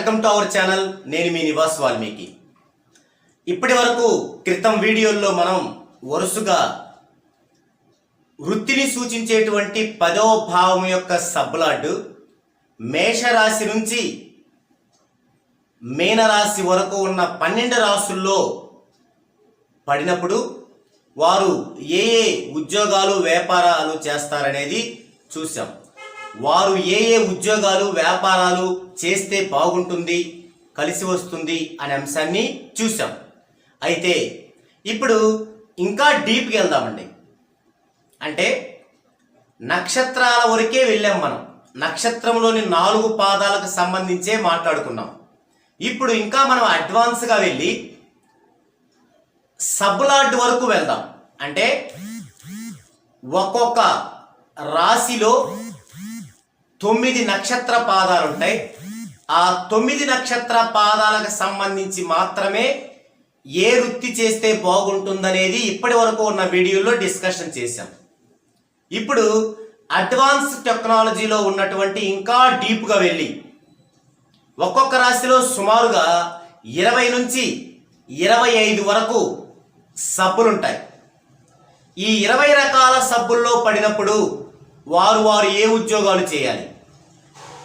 Welcome to our channel నేను మీ నివాస్ వాల్మీకి. ఇప్పటి వరకు క్రితం వీడియోల్లో మనం వరుసగా వృత్తిని సూచించేటువంటి పదో భావం యొక్క సబ్లాడ్ మేషరాశి నుంచి మీనరాశి వరకు ఉన్న పన్నెండు రాసుల్లో పడినప్పుడు వారు ఏ ఏ ఉద్యోగాలు వ్యాపారాలు చేస్తారనేది చూసాం వారు ఏ ఏ ఉద్యోగాలు వ్యాపారాలు చేస్తే బాగుంటుంది కలిసి వస్తుంది అనే అంశాన్ని చూసాం అయితే ఇప్పుడు ఇంకా డీప్కి వెళ్దామండి. అంటే నక్షత్రాల వరకే వెళ్ళాం మనం. నక్షత్రంలోని నాలుగు పాదాలకు సంబంధించే మాట్లాడుకున్నాం. ఇప్పుడు ఇంకా మనం అడ్వాన్స్గా వెళ్ళి సబ్లాడ్ వరకు వెళ్దాం. అంటే ఒక్కొక్క రాశిలో తొమ్మిది నక్షత్ర పాదాలు ఉంటాయి. ఆ తొమ్మిది నక్షత్ర పాదాలకు సంబంధించి మాత్రమే ఏ వృత్తి చేస్తే బాగుంటుందనేది ఇప్పటి వరకు ఉన్న వీడియోలో డిస్కషన్ చేశాం. ఇప్పుడు అడ్వాన్స్ టెక్నాలజీలో ఉన్నటువంటి ఇంకా డీప్గా వెళ్ళి ఒక్కొక్క రాశిలో సుమారుగా ఇరవై నుంచి ఇరవై ఐదు వరకు సబ్బులుంటాయి. ఈ ఇరవై రకాల సబ్బుల్లో పడినప్పుడు వారు వారు ఏ ఉద్యోగాలు చేయాలి?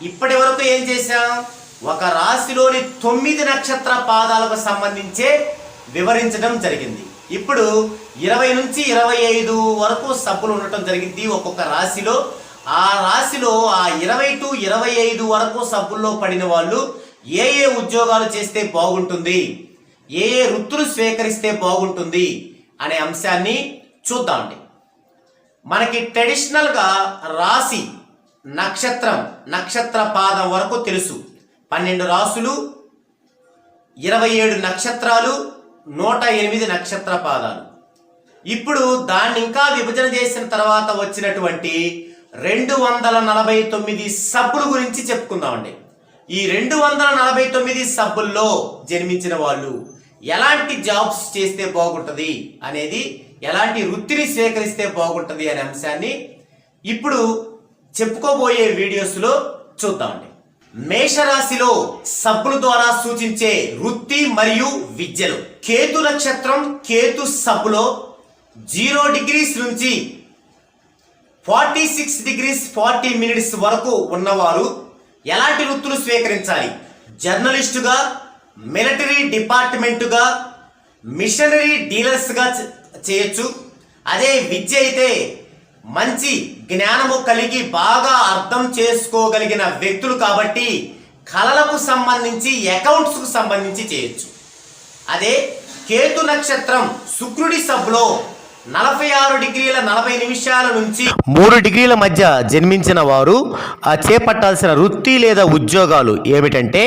ఇప్పటి వరకు ఏం చేశాం? ఒక రాశిలోని తొమ్మిది నక్షత్ర పాదాలకు సంబంధించే వివరించడం జరిగింది. ఇప్పుడు ఇరవై నుంచి ఇరవై ఐదు వరకు సబ్బులు ఉండటం జరిగింది ఒక్కొక్క రాశిలో. ఆ రాశిలో ఆ ఇరవై టు ఇరవై ఐదు వరకు సబ్బుల్లో పడిన వాళ్ళు ఏ ఏ ఉద్యోగాలు చేస్తే బాగుంటుంది? ఏ ఏ వృత్తులు స్వీకరిస్తే బాగుంటుంది? అనే అంశాన్ని చూద్దామండి. మనకి ట్రెడిషనల్గా రాశి నక్షత్రం నక్షత్ర పాదం వరకు తెలుసు. పన్నెండు రాసులు ఇరవై ఏడు నక్షత్రాలు నూట ఎనిమిది నక్షత్ర పాదాలు. ఇప్పుడు దాన్ని ఇంకా విభజన చేసిన తర్వాత వచ్చినటువంటి రెండు వందల నలభై తొమ్మిది సబ్బుల గురించి చెప్పుకుందామండి. ఈ రెండు వందల నలభై తొమ్మిది సబ్బుల్లో జన్మించిన వాళ్ళు ఎలాంటి జాబ్స్ చేస్తే బాగుంటుంది అనేది ఎలాంటి వృత్తిని స్వీకరిస్తే బాగుంటుంది అనే అంశాన్ని ఇప్పుడు చెప్పుకోబోయే వీడియోస్లో చూద్దామండి. మేషరాశిలో సబ్బుల ద్వారా సూచించే వృత్తి మరియు విద్యలు. కేతు నక్షత్రం కేతు సబ్బులో జీరో డిగ్రీస్ నుంచి forty six degrees forty minutes వరకు ఉన్నవారు ఎలాంటి వృత్తులు స్వీకరించాలి? జర్నలిస్టుగా మిలిటరీ డిపార్ట్మెంటుగా మిషనరీ డీలర్స్గా చేయొచ్చు. అదే విద్య అయితే మంచి జ్ఞానము కలిగి బాగా అర్థం చేసుకోగలిగిన వ్యక్తులు కాబట్టి కళలకు సంబంధించి అకౌంట్స్కు సంబంధించి చేయొచ్చు. అదే కేతు నక్షత్రం శుక్రుడి సభలో నలభై ఆరు డిగ్రీల నలభై నిమిషాల నుంచి మూడు డిగ్రీల మధ్య జన్మించిన వారు చేపట్టాల్సిన వృత్తి లేదా ఉద్యోగాలు ఏమిటంటే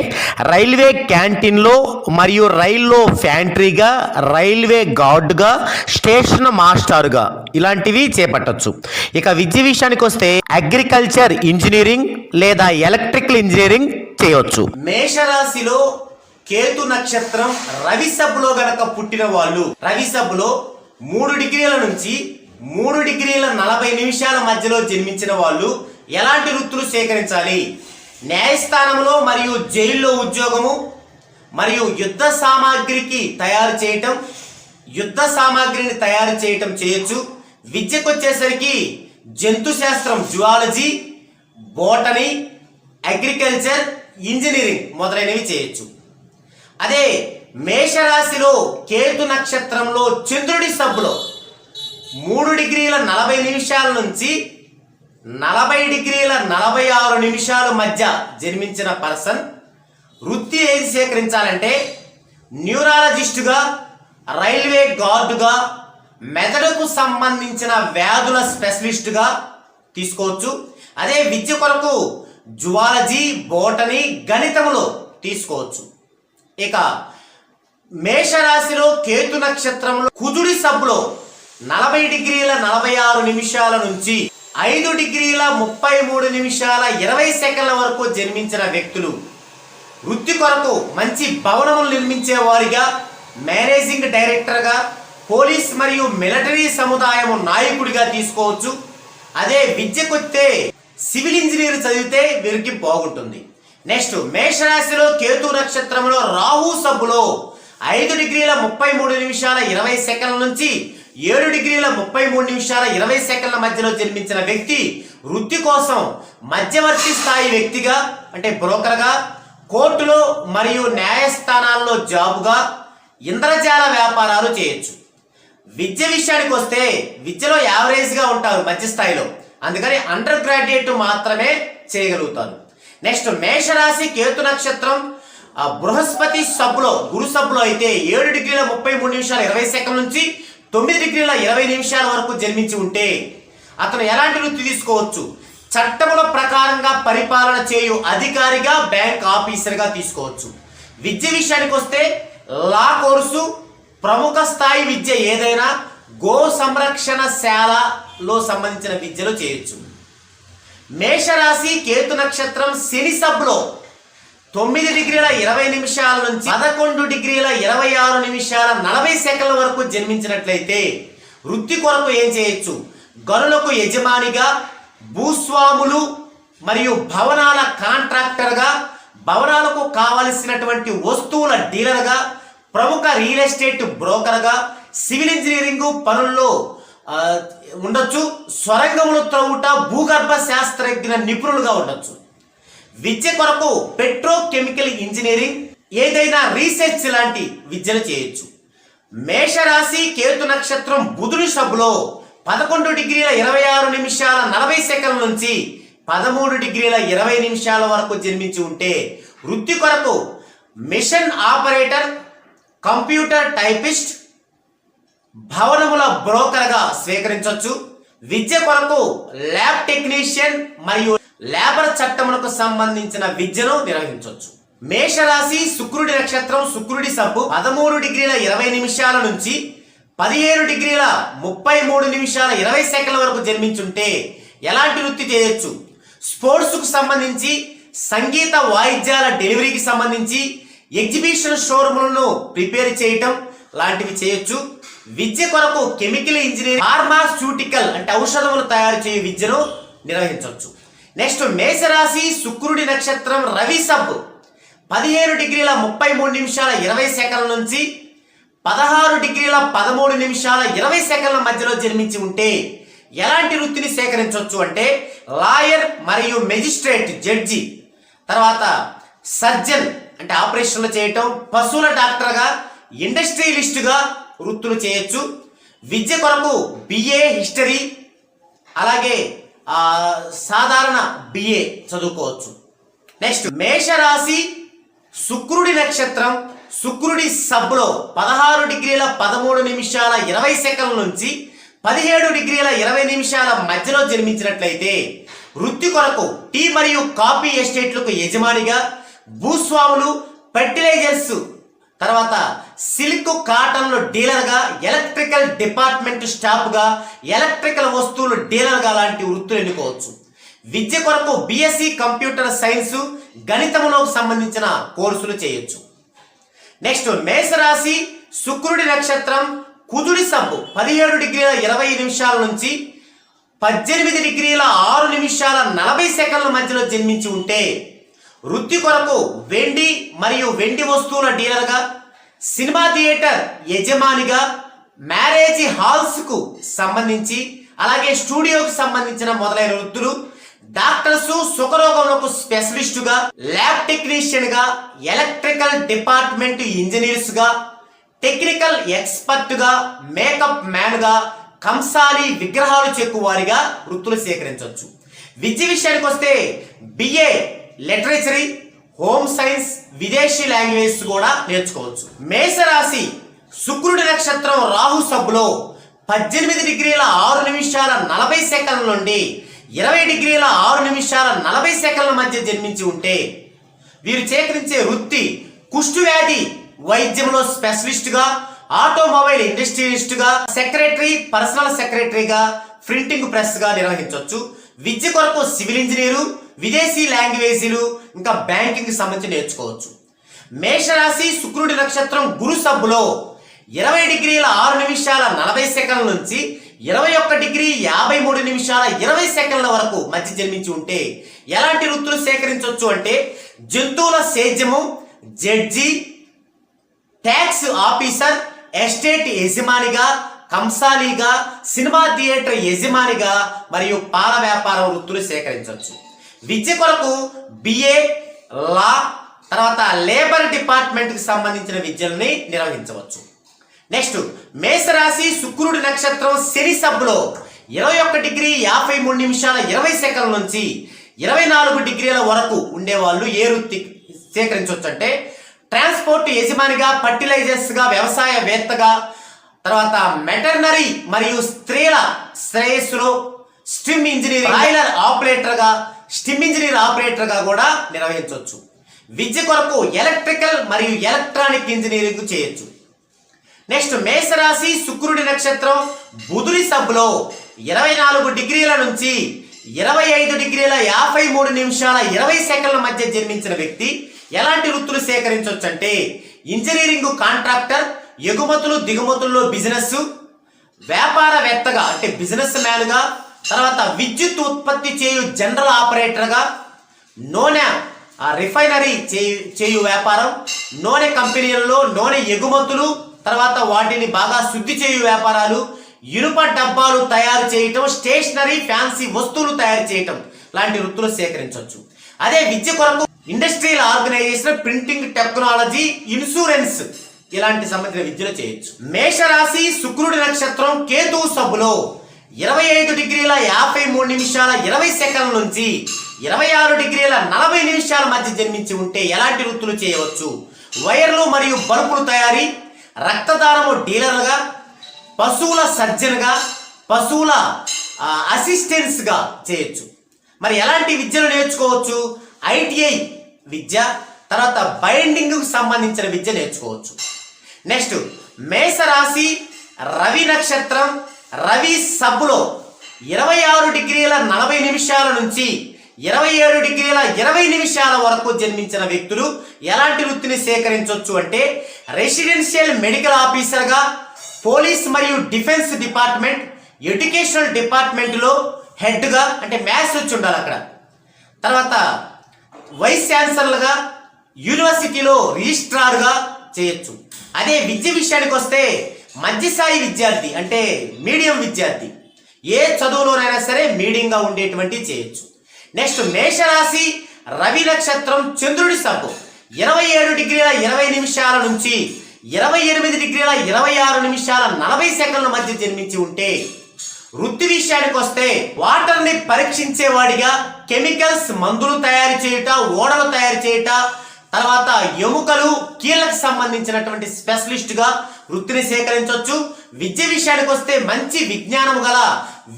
రైల్వే క్యాంటీన్లో మరియు రైల్లో ఫ్యాంట్రీగా రైల్వే గార్డ్గా స్టేషన్ మాస్టర్గా ఇలాంటివి చేపట్టొచ్చు. ఇక విద్య విషయానికి వస్తే అగ్రికల్చర్ ఇంజనీరింగ్ లేదా ఎలక్ట్రికల్ ఇంజనీరింగ్ చేయొచ్చు. మేషరాశిలో కేతు నక్షత్రం రవి సబ్బులో గనక పుట్టిన వాళ్ళు రవి సబ్బులో మూడు డిగ్రీల నుంచి మూడు డిగ్రీల నలభై నిమిషాల మధ్యలో జన్మించిన వాళ్ళు ఎలాంటి వృత్తులు సేకరించాలి? న్యాయస్థానంలో మరియు జైల్లో ఉద్యోగము మరియు యుద్ధ సామాగ్రికి తయారు చేయటం యుద్ధ సామాగ్రిని తయారు చేయటం చేయొచ్చు. విద్యకు వచ్చేసరికి జంతు శాస్త్రం జువాలజీ బోటనీ అగ్రికల్చర్ ఇంజనీరింగ్ మొదలైనవి చేయొచ్చు. అదే మేషరాశిలో కేతు నక్షత్రంలో చంద్రుడి సబ్బులో మూడు డిగ్రీల నలభై నిమిషాల నుంచి నలభై డిగ్రీల నలభై ఆరు నిమిషాల మధ్య జన్మించిన పర్సన్ వృత్తి ఏది సేకరించాలంటే న్యూరాలజిస్టుగా రైల్వే గార్డుగా మెదడుకు సంబంధించిన వ్యాధుల స్పెషలిస్టుగా తీసుకోవచ్చు. అదే విద్య కొరకు జువాలజీ బోటనీ గణితములో తీసుకోవచ్చు. ఇక మేషరాశిలో కేతు నక్షత్రంలో కుజుడి సబ్బులో నలభై డిగ్రీల నలభై ఆరు నిమిషాల నుంచి ఐదు డిగ్రీల ముప్పై మూడు నిమిషాల ఇరవై సెకండ్ల వరకు జన్మించిన వ్యక్తులు. వృత్తి కొరకు మంచి భవనములు నిర్మించేవారిగా మేనేజింగ్ డైరెక్టర్గా పోలీస్ మరియు మిలిటరీ సముదాయము నాయకుడిగా తీసుకోవచ్చు. అదే విద్యకొస్తే సివిల్ ఇంజనీర్ చదివితే వీరికి బాగుంటుంది. నెక్స్ట్ మేషరాశిలో కేతు నక్షత్రంలో రాహు సబ్బులో ఐదు డిగ్రీల ముప్పై మూడు నిమిషాల ఇరవై సెకండ్ల నుంచి ఏడు డిగ్రీల ముప్పై మూడు నిమిషాల ఇరవై సెకండ్ల మధ్యలో జన్మించిన వ్యక్తి వృత్తి కోసం మధ్యవర్తి స్థాయి వ్యక్తిగా అంటే బ్రోకర్గా కోర్టులో మరియు న్యాయస్థానాల్లో జాబుగా ఇంద్రజాల వ్యాపారాలు చేయొచ్చు. విద్య విషయానికి వస్తే విద్యలో యావరేజ్గా ఉంటారు మధ్య స్థాయిలో. అందుకని అండర్ గ్రాడ్యుయేట్ మాత్రమే చేయగలుగుతారు. నెక్స్ట్ మేషరాశి కేతు నక్షత్రం ఆ బృహస్పతి సబ్బులో గురు సబ్బులో అయితే ఏడు డిగ్రీల ముప్పై మూడు నిమిషాల ఇరవై సెకండ్ నుంచి తొమ్మిది డిగ్రీల ఇరవై నిమిషాల వరకు జన్మించి ఉంటే అతను ఎలాంటి వృత్తి తీసుకోవచ్చు? చట్టముల ప్రకారంగా పరిపాలన చేయు అధికారిగా బ్యాంక్ ఆఫీసర్గా తీసుకోవచ్చు. విద్య విషయానికి వస్తే లా కోర్సు ప్రముఖ స్థాయి విద్య ఏదైనా గో సంరక్షణ శాలలో సంబంధించిన విద్యలో చేయొచ్చు. మేషరాశి కేతు నక్షత్రం శని సబ్బులో తొమ్మిది డిగ్రీల ఇరవై నిమిషాల నుంచి పదకొండు డిగ్రీల ఇరవై ఆరు నిమిషాల నలభై సెకండ్ల వరకు జన్మించినట్లయితే వృత్తి కొరకు ఏం చేయొచ్చు? గనులకు యజమానిగా భూస్వాములు మరియు భవనాల కాంట్రాక్టర్గా భవనాలకు కావలసినటువంటి వస్తువుల డీలర్గా ప్రముఖ రియల్ ఎస్టేట్ బ్రోకర్గా సివిల్ ఇంజనీరింగ్ పనుల్లో ఉండొచ్చు. స్వరంగములు త్రవ్వుట భూగర్భ శాస్త్రజ్ఞ నిపుణులుగా ఉండొచ్చు. విద్య కొరకు పెట్రోకెమికల్ ఇంజనీరింగ్ ఏదైనా రీసెర్చ్ లాంటి విద్యలు చేయొచ్చు. మేషరాశి కేతు నక్షత్రం బుధుడి సభలో పదకొండు డిగ్రీల ఇరవై ఆరు నిమిషాల నలభై సెకండ్ల నుంచి పదమూడు డిగ్రీల ఇరవై నిమిషాల వరకు జన్మించి ఉంటే వృత్తి కొరకు మిషన్ ఆపరేటర్ కంప్యూటర్ టైపిస్ట్ భవనముల బ్రోకర్గా స్వీకరించవచ్చు విద్య కొరకు ల్యాబ్ టెక్నీషియన్ మరియు లేబర్ చట్టములకు సంబంధించిన విద్యను నిర్వహించవచ్చు మేషరాశి శుక్రుడి నక్షత్రం శుక్రుడి సబ్బు పదమూడు డిగ్రీల ఇరవై నిమిషాల నుంచి పదిహేను డిగ్రీల ముప్పై మూడు నిమిషాల ఇరవై సెకండ్ల వరకు జన్మించుంటే ఎలాంటి వృత్తి చేయొచ్చు? స్పోర్ట్స్కు సంబంధించి సంగీత వాయిద్యాల డెలివరీకి సంబంధించి ఎగ్జిబిషన్ షోరూములను ప్రిపేర్ చేయటం లాంటివి చేయొచ్చు. విద్య కొరకు కెమికల్ ఇంజనీరింగ్ ఫార్మాస్యూటికల్ అంటే ఔషధములు తయారు చేయ విద్యను నిర్వహించవచ్చు నెక్స్ట్ మేషరాశి శుక్రుడి నక్షత్రం రవి సబ్ పదిహేను డిగ్రీల ముప్పై మూడు నిమిషాల ఇరవై సెకండ్ల నుంచి పదహారు డిగ్రీల పదమూడు నిమిషాల ఇరవై సెకండ్ల మధ్యలో జన్మించి ఉంటే ఎలాంటి వృత్తిని సేకరించవచ్చు అంటే లాయర్ మరియు మెజిస్ట్రేట్ జడ్జి. తర్వాత సర్జన్ అంటే ఆపరేషన్లు చేయటం పశువుల డాక్టర్గా ఇండస్ట్రియలిస్టుగా వృత్తులు చేయొచ్చు. విద్య కొరకు బిఏ హిస్టరీ అలాగే సాధారణ బిఏ చదువుకోవచ్చు. నెక్స్ట్ మేషరాశి శుక్రుడి నక్షత్రం. శుక్రుడి సబ్లో పదహారు డిగ్రీల పదమూడు నిమిషాల ఇరవై సెకండ్ల నుంచి పదిహేడు డిగ్రీల ఇరవై నిమిషాల మధ్యలో జన్మించినట్లయితే వృత్తి కొరకు టీ మరియు కాఫీ ఎస్టేట్లకు యజమానిగా భూస్వాములు ఫెర్టిలైజర్స్ తర్వాత సిల్క్ కాటన్లు డీలర్గా ఎలక్ట్రికల్ డిపార్ట్మెంట్ స్టాఫ్గా ఎలక్ట్రికల్ వస్తువులు డీలర్గా లాంటి వృత్తులు ఎన్నుకోవచ్చు. విద్య కొరకు బీఎస్సీ కంప్యూటర్ సైన్స్ గణితములకు సంబంధించిన కోర్సులు చేయొచ్చు. నెక్స్ట్ మేషరాశి శుక్రుడి నక్షత్రం కుజుడి సబ్బు పదిహేడు డిగ్రీల ఇరవై నిమిషాల నుంచి పద్దెనిమిది డిగ్రీల ఆరు నిమిషాల నలభై సెకండ్ల మధ్యలో జన్మించి ఉంటే వృత్తి కొరకు వెండి మరియు వెండి వస్తువుల డీలర్గా సినిమా థియేటర్ యజమానిగా మ్యారేజ్ హాల్స్కు సంబంధించి అలాగే స్టూడియోకు సంబంధించిన మొదలైన వృత్తులు డాక్టర్స్ సుఖరోగములకు స్పెషలిస్టుగా ల్యాబ్ టెక్నీషియన్గా ఎలక్ట్రికల్ డిపార్ట్మెంట్ ఇంజనీర్స్గా టెక్నికల్ ఎక్స్పర్ట్గా మేకప్ మ్యాన్గా కంసాలి విగ్రహాలు చెక్కువారిగా వృత్తులు సేకరించవచ్చు విద్య విషయానికి వస్తే బిఏ లిటరేచరీ హోమ్ సైన్స్ విదేశీ లాంగ్వేజ్ కూడా నేర్చుకోవచ్చు. మేషరాశి శుక్రుడి నక్షత్రం రాహు సబ్బులో పద్దెనిమిది డిగ్రీల ఆరు నిమిషాల నలభై సెకండ్ల నుండి ఇరవై డిగ్రీల ఆరు నిమిషాల నలభై సెకండ్ల మధ్య జన్మించి ఉంటే వీరు చేకరించే వృత్తి కుష్టు వ్యాధి వైద్యంలో స్పెషలిస్ట్గా ఆటోమొబైల్ ఇండస్ట్రియలిస్ట్గా సెక్రటరీ పర్సనల్ సెక్రటరీగా ప్రింటింగ్ ప్రెస్గా నిర్వహించవచ్చు. విద్య కొరకు సివిల్ ఇంజనీరు విదేశీ లాంగ్వేజీలు ఇంకా బ్యాంకింగ్ సంబంధించి నేర్చుకోవచ్చు. మేషరాశి శుక్రుడి నక్షత్రం గురు సబ్బులో ఇరవై డిగ్రీల ఆరు నిమిషాల నలభై సెకండ్ల నుంచి ఇరవై ఒక్క డిగ్రీ యాభై మూడు నిమిషాల ఇరవై సెకండ్ల వరకు మధ్య జన్మించి ఉంటే ఎలాంటి వృత్తులు సేకరించవచ్చు అంటే జంతువుల సేద్యము జడ్జి ట్యాక్స్ ఆఫీసర్ ఎస్టేట్ యజమానిగా కంసాలిగా సినిమా థియేటర్ యజమానిగా మరియు పాల వ్యాపార వృత్తులు సేకరించవచ్చు. విద్య కొరకు బిఏ లా తర్వాత లేబర్ డిపార్ట్మెంట్కి సంబంధించిన విద్యల్ని నిర్వహించవచ్చు. నెక్స్ట్ మేషరాశి శుక్రుడి నక్షత్రం శని సబ్బులో ఇరవై ఒక్క డిగ్రీ యాభై మూడు నిమిషాల ఇరవై సెకండ్ల నుంచి ఇరవై నాలుగు డిగ్రీల వరకు ఉండేవాళ్ళు ఏ వృత్తి సేకరించవచ్చు అంటే ట్రాన్స్పోర్ట్ యజమానిగా ఫర్టిలైజర్స్గా వ్యవసాయవేత్తగా తర్వాత మెటర్నరీ మరియు స్త్రీల శ్రేయస్సులో స్టిమ్ ఇంజనీరింగ్ బాయిలర్ ఆపరేటర్గా స్టిమ్ ఇంజనీర్ ఆపరేటర్గా కూడా నిర్వహించవచ్చు. విద్య కొరకు ఎలక్ట్రికల్ మరియు ఎలక్ట్రానిక్ ఇంజనీరింగ్ చేయొచ్చు. నెక్స్ట్ మేషరాశి శుక్రుడి నక్షత్రం బుధుడి సబ్బులో ఇరవై నాలుగు డిగ్రీల నుంచి ఇరవై ఐదు డిగ్రీల యాభై మూడు నిమిషాల ఇరవై సెకండ్ల మధ్య జన్మించిన వ్యక్తి ఎలాంటి వృత్తులు సేకరించవచ్చు అంటే ఇంజనీరింగ్ కాంట్రాక్టర్ ఎగుమతులు దిగుమతుల్లో బిజినెస్ వ్యాపారవేత్తగా అంటే బిజినెస్ మ్యాన్గా తర్వాత విద్యుత్ ఉత్పత్తి చేయు జనరల్ ఆపరేటర్గా నూనె రిఫైనరీ చేయు చేయు వ్యాపారం నూనె కంపెనీలలో నూనె ఎగుమతులు తర్వాత వాటిని బాగా శుద్ధి చేయు వ్యాపారాలు ఇనుప డబ్బాలు తయారు చేయటం స్టేషనరీ ఫ్యాన్సీ వస్తువులు తయారు చేయటం లాంటి వృత్తులు సేకరించవచ్చు. అదే విద్య కొరకు industrial organisation printing technology insurance ఇలాంటి సంబంధించిన విద్యలు చేయొచ్చు. మేషరాశి శుక్రుడి నక్షత్రం కేతు సభలో ఇరవై ఐదు డిగ్రీల యాభై మూడు నిమిషాల ఇరవై సెకండ్ల నుంచి ఇరవై ఆరు డిగ్రీల నలభై నిమిషాల మధ్య జన్మించి ఉంటే ఎలాంటి వృత్తులు చేయవచ్చు? వైర్లు మరియు బల్బులు తయారీ రక్తదానము డీలర్గా పశువుల సర్జన్గా పశువుల అసిస్టెన్స్గా అసిస్టెంట్స్గా చేయొచ్చు. మరి ఎలాంటి విద్యలు నేర్చుకోవచ్చు? ఐటీఐ విద్య తర్వాత బైండింగ్కు సంబంధించిన విద్య నేర్చుకోవచ్చు. నెక్స్ట్ మేషరాశి రవి నక్షత్రం రవి సబ్బులో ఇరవై ఆరు డిగ్రీల నలభై నిమిషాల నుంచి ఇరవై ఏడు డిగ్రీల ఇరవై నిమిషాల వరకు జన్మించిన వ్యక్తులు ఎలాంటి వృత్తిని సేకరించవచ్చు అంటే రెసిడెన్షియల్ మెడికల్ ఆఫీసర్గా పోలీస్ మరియు డిఫెన్స్ డిపార్ట్మెంట్ ఎడ్యుకేషనల్ డిపార్ట్మెంట్లో హెడ్గా అంటే మ్యాథ్స్ వచ్చి ఉండాలి అక్కడ. తర్వాత వైస్ ఛాన్సలర్గా యూనివర్సిటీలో రిజిస్ట్రార్గా చేయొచ్చు. అదే విద్య విషయానికి వస్తే మధ్యస్థాయి విద్యార్థి అంటే మీడియం విద్యార్థి ఏ చదువులోనైనా సరే మీడియంగా ఉండేటువంటి చేయొచ్చు. నెక్స్ట్ మేషరాశి రవి నక్షత్రం చంద్రుడి సబ్బు ఇరవై ఏడు డిగ్రీల ఇరవై నిమిషాల నుంచి ఇరవై ఎనిమిది డిగ్రీల ఇరవై ఆరు నిమిషాల నలభై సెకండ్ల మధ్య జన్మించి ఉంటే వృత్తి విషయానికి వస్తే వాటర్ని పరీక్షించేవాడిగా కెమికల్స్ మందులు తయారు చేయుట ఓడలు తయారు చేయుట తర్వాత ఎముకలు కీళ్ళకు సంబంధించినటువంటి స్పెషలిస్ట్గా వృత్తిని సేకరించవచ్చు విద్య విషయానికి వస్తే మంచి విజ్ఞానం గల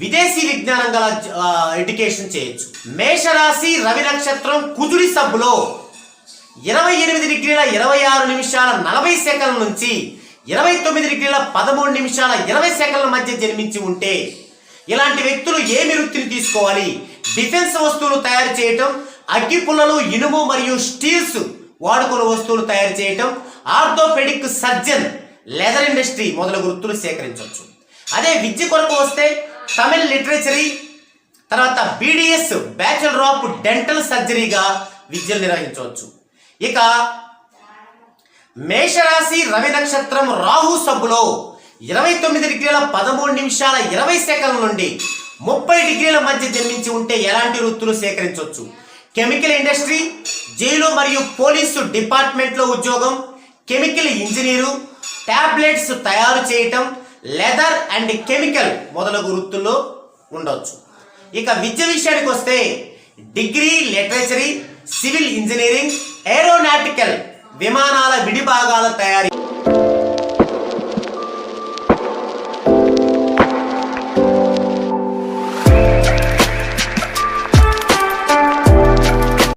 విదేశీ విజ్ఞానం గల ఎడ్యుకేషన్ చేయొచ్చు. మేషరాశి రవి నక్షత్రం కుజుడి సబ్బులో ఇరవై ఎనిమిది డిగ్రీల ఇరవై ఆరు నిమిషాల నలభై సెకండ్ల నుంచి ఇరవై తొమ్మిది డిగ్రీల పదమూడు నిమిషాల ఇరవై సెకండ్ల మధ్య జన్మించి ఉంటే ఇలాంటి వ్యక్తులు ఏమి వృత్తిని తీసుకోవాలి? డిఫెన్స్ వస్తువులు తయారు చేయటం అగ్గి పుల్లలు ఇనుము మరియు స్టీల్స్ వాడుకున్న వస్తువులు తయారు చేయటం ఆర్థోపెడిక్ సర్జన్ లెదర్ ఇండస్ట్రీ మొదలగు వృత్తులు సేకరించవచ్చు. అదే విద్య కొరకు వస్తే తమిళ్ లిటరేచరీ తర్వాత బీడిఎస్ బ్యాచులర్ ఆఫ్ డెంటల్ సర్జరీగా విద్యలు నిర్వహించవచ్చు. ఇక మేషరాశి రవి నక్షత్రం రాహు సబ్బులో ఇరవై తొమ్మిది డిగ్రీల పదమూడు నిమిషాల ఇరవై సెకండ్ల నుండి ముప్పై డిగ్రీల మధ్య జన్మించి ఉంటే ఎలాంటి వృత్తులు సేకరించవచ్చు? కెమికల్ ఇండస్ట్రీ జైలు మరియు పోలీసు డిపార్ట్మెంట్లో ఉద్యోగం కెమికల్ ఇంజనీరు ట్యాబ్లెట్స్ తయారు చేయటం లెదర్ అండ్ కెమికల్ మొదలగు వృత్తుల్లో ఉండవచ్చు ఇక విద్య విషయానికి వస్తే degree literature civil engineering aeronautical విమానాల విడిభాగాల తయారీ